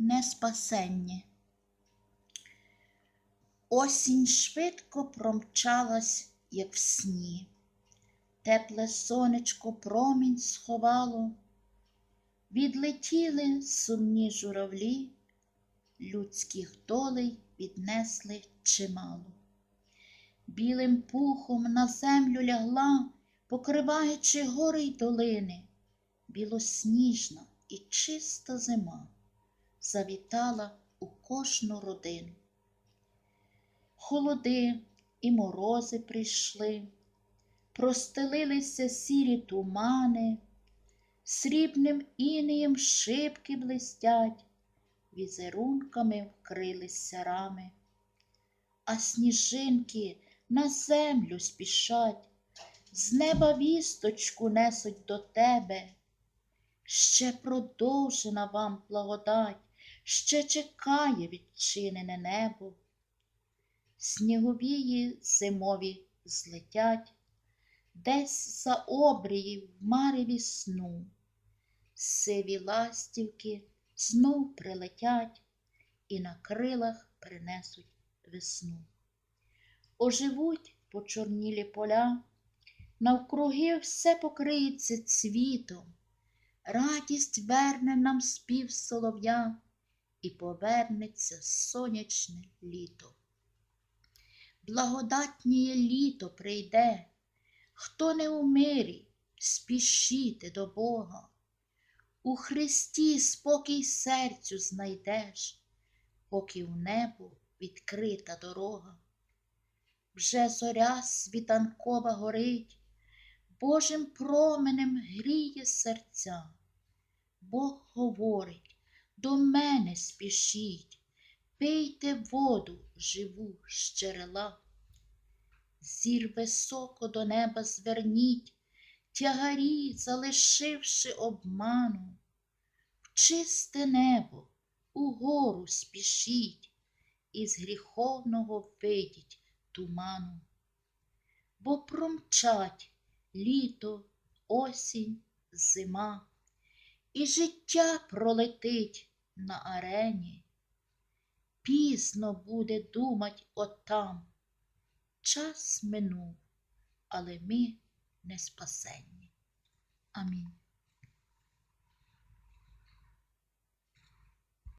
не спасенні. Осінь швидко промчалась, як в сні. Тепле сонечко промінь сховало, відлетіли сумні журавлі, людських долей віднесли чимало. Білим пухом на землю лягла, покриваючи гори й долини, білосніжна і чиста зима завітала у кожну родину. Холоди і морози прийшли, простелилися сірі тумани, срібним інеєм шибки блистять, візерунками вкрилися рами, а сніжинки на землю спішать, з неба вісточку несуть до тебе. Ще продовжена вам благодать, ще чекає відчинене небо. Сніговії зимові злетять, десь за обрії в мареві сну, сиві ластівки знов прилетять і на крилах принесуть весну. Оживуть почорнілі поля, навкруги все покриється цвітом, радість верне нам спів солов'я і повернеться сонячне літо. Благодатніє літо прийде, хто не у мирі, спішіте до Бога. У Христі спокій серцю знайдеш, поки в небо відкрита дорога. Вже зоря світанкова горить, Божим променем гріє серця. Бог говорить, до мене спішіть, пийте воду живу з джерела. Зір високо до неба зверніть, тягарі, залишивши обману, в чисте небо угору спішіть, із гріховного видіть туману. Бо промчать літо, осінь, зима, і життя пролетить на арені. Пізно буде думать отам. Час минув, але ми не спасенні. Амінь.